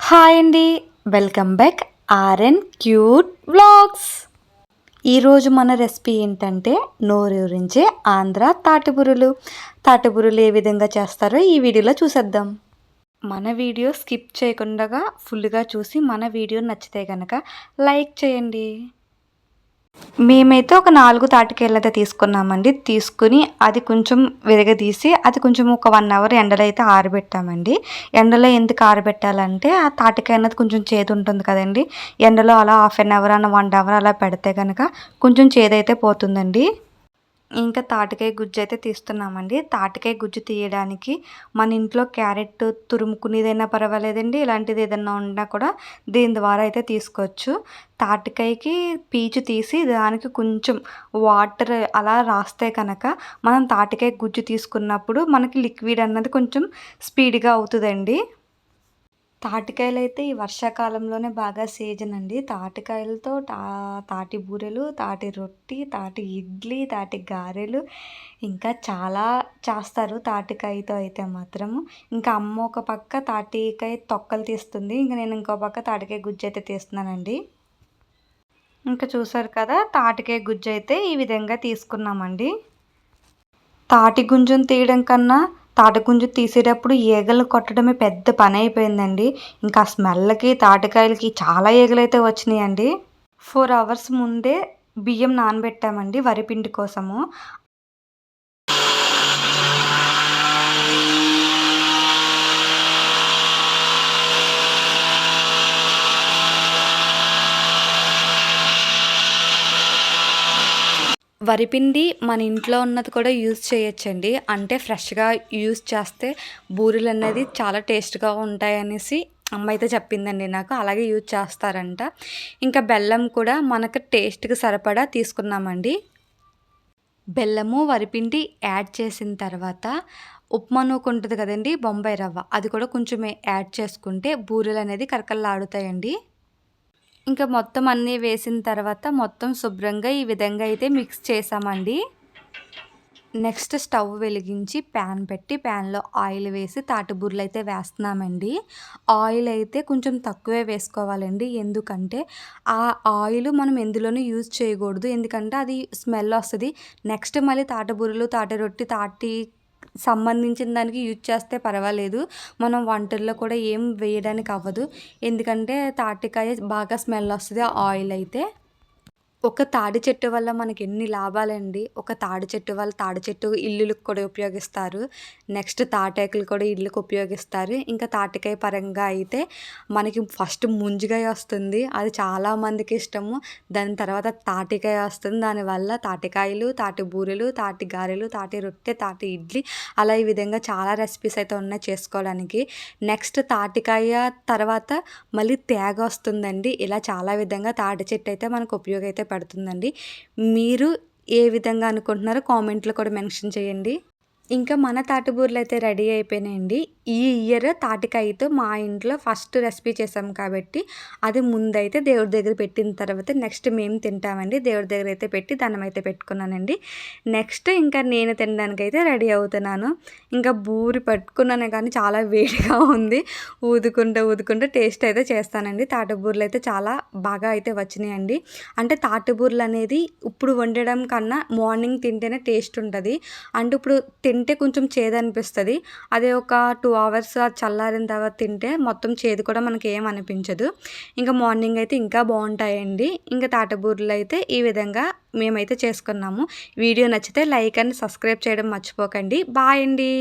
Hi అండి. Welcome back RN cute vlogs. ఈరోజు మన రెసిపీ ఏంటంటే నోరూరించే ఆంధ్ర తాటిబురులు. తాటిబురులు ఏ విధంగా చేస్తారో ఈ వీడియోలో చూసేద్దాం. మన వీడియో స్కిప్ చేయకుండా ఫుల్గా చూసి మన వీడియో నచ్చితే కనుక లైక్ చేయండి. మేమైతే ఒక నాలుగు తాటికాయలు అయితే తీసుకున్నామండి. తీసుకుని అది కొంచెం విరగదీసి అది కొంచెం ఒక వన్ అవర్ ఎండలో అయితే ఆరబెట్టామండి. ఎండలో ఎందుకు ఆరబెట్టాలంటే ఆ తాటికాయ అనేది కొంచెం చేదు ఉంటుంది కదండి. ఎండలో అలా హాఫ్ అన్ అవర్ అన్న వన్ అవర్ అలా పెడితే కనుక కొంచెం చేదైతే పోతుందండి. ఇంకా తాటికాయ గుజ్జు అయితే తీస్తున్నామండి. తాటికాయ గుజ్జు తీయడానికి మన ఇంట్లో క్యారెట్ తురుముకునేదైనా పర్వాలేదండి. ఇలాంటిది ఏదైనా ఉన్నా కూడా దీని ద్వారా అయితే తీసుకోవచ్చు. తాటికాయకి పీచు తీసి దానికి కొంచెం వాటర్ అలా రాస్తే కనుక మనం తాటికాయ గుజ్జు తీసుకున్నప్పుడు మనకి లిక్విడ్ అన్నది కొంచెం స్పీడ్గా అవుతుందండి. తాటికాయలు అయితే ఈ వర్షాకాలంలోనే బాగా సీజన్ అండి. తాటికాయలతో తా తాటి బూరెలు తాటి రొట్టి తాటి ఇడ్లీ తాటి గారెలు ఇంకా చాలా చేస్తారు తాటికాయతో అయితే మాత్రము. ఇంకా అమ్మ ఒక పక్క తాటికాయ తొక్కలు తీస్తుంది. ఇంకా నేను ఇంకో పక్క తాటికాయ గుజ్జు అయితే తీస్తున్నానండి. ఇంకా చూసారు కదా తాటికాయ గుజ్జు అయితే ఈ విధంగా తీసుకున్నామండి. తాటి గుంజును తీయడం కన్నా తాటిగుంజు తీసేటప్పుడు ఈగలు కొట్టడమే పెద్ద పని అయిపోయిందండి. ఇంకా స్మెల్కి తాటికాయలకి చాలా ఈగలు అయితే వచ్చినాయండి. ఫోర్ అవర్స్ ముందే బియ్యం నానబెట్టామండి వరిపిండి కోసము. వరిపిండి మన ఇంట్లో ఉన్నది కూడా యూజ్ చేయొచ్చండి. అంటే ఫ్రెష్గా యూజ్ చేస్తే బూరెలు అనేది చాలా టేస్ట్గా ఉంటాయనేసి అమ్మ అయితే చెప్పిందండి నాకు. అలాగే యూజ్ చేస్తారంట. ఇంకా బెల్లం కూడా మనకు టేస్ట్కి సరిపడా తీసుకున్నామండి బెల్లము వరిపిండి యాడ్ చేసిన తర్వాత ఉప్మా నూకు ఉంటుంది కదండి బొంబాయి రవ్వ. అది కూడా కొంచెం యాడ్ చేసుకుంటే బూరెలు అనేది కరకల్లాడుతాయండి ఇంకా మొత్తం అన్నీ వేసిన తర్వాత మొత్తం శుభ్రంగా ఈ విధంగా అయితే మిక్స్ చేసామండి. నెక్స్ట్ స్టవ్ వెలిగించి ప్యాన్ పెట్టి ప్యాన్లో ఆయిల్ వేసి తాటిబూరలు అయితే వేస్తున్నామండి. ఆయిల్ అయితే కొంచెం తక్కువే వేసుకోవాలండి. ఎందుకంటే ఆ ఆయిల్ మనం ఎందులోనూ యూజ్ చేయకూడదు. ఎందుకంటే అది స్మెల్ వస్తుంది. నెక్స్ట్ మళ్ళీ తాటిబూరలు తాటి రొట్టి తాటి సంబంధించిన దానికి యూజ్ చేస్తే పర్వాలేదు. మనం వంటల్లో కూడా ఏం వేయడానికి అవ్వదు. ఎందుకంటే తాటికాయ బాగా స్మెల్ వస్తుంది ఆయిల్ అయితే. ఒక తాడి చెట్టు వల్ల మనకి ఎన్ని లాభాలండి? ఒక తాడి చెట్టు వల్ల తాడి చెట్టు ఇల్లులకు కూడా ఉపయోగిస్తారు. నెక్స్ట్ తాటాకులు కూడా ఇల్లుకు ఉపయోగిస్తారు. ఇంకా తాటికాయ పరంగా అయితే మనకి ఫస్ట్ ముంజికాయ వస్తుంది. అది చాలా మందికి ఇష్టము. దాని తర్వాత తాటికాయ వస్తుంది. దానివల్ల తాటికాయలు తాటి బూరెలు తాటి గారెలు తాటి రొట్టె తాటి ఇడ్లీ అలా ఈ విధంగా చాలా రెసిపీస్ అయితే ఉన్నాయి చేసుకోవడానికి. నెక్స్ట్ తాటికాయ తర్వాత మళ్ళీ తేగ వస్తుందండి. ఇలా చాలా విధంగా తాటి చెట్టు అయితే మనకు ఉపయోగం అయితే పడుతుందండి. మీరు ఏ విధంగా అనుకుంటున్నారో కామెంట్లో కూడా మెన్షన్ చేయండి. ఇంకా మన తాటిబూరలు అయితే రెడీ అయిపోయినాయండి. ఈ ఇయర్ తాటికాయతో మా ఇంట్లో ఫస్ట్ రెసిపీ చేసాం కాబట్టి అది ముందైతే దేవుడి దగ్గర పెట్టిన తర్వాత నెక్స్ట్ మేము తింటామండి. దేవుడి దగ్గర అయితే పెట్టి దానం అయితే పెట్టుకున్నానండి. నెక్స్ట్ ఇంకా నేను తినడానికి అయితే రెడీ అవుతున్నాను. ఇంకా బూరి పట్టుకున్నాను కానీ చాలా వేడిగా ఉంది. ఊదుకుంటూ ఊదుకుంటూ టేస్ట్ అయితే చేస్తానండి. తాటిబూరలు అయితే చాలా బాగా అయితే వచ్చినాయండి. అంటే తాటిబూరలు అనేది ఇప్పుడు వండడం కన్నా మార్నింగ్ తింటేనే టేస్ట్ ఉంటుంది. అంటే ఇప్పుడు తింటే కొంచెం చేదు అనిపిస్తుంది అదే ఒక టూ అవర్స్ చల్లారిన తర్వాత తింటే మొత్తం చేదు కూడా మనకి ఏం అనిపించదు. ఇంకా మార్నింగ్ అయితే ఇంకా బాగుంటాయండి. ఇంకా తాటబూరలు అయితే ఈ విధంగా మేమైతే చేసుకున్నాము. వీడియో నచ్చితే లైక్ అండ్ సబ్స్క్రైబ్ చేయడం మర్చిపోకండి. బాయ్ అండి.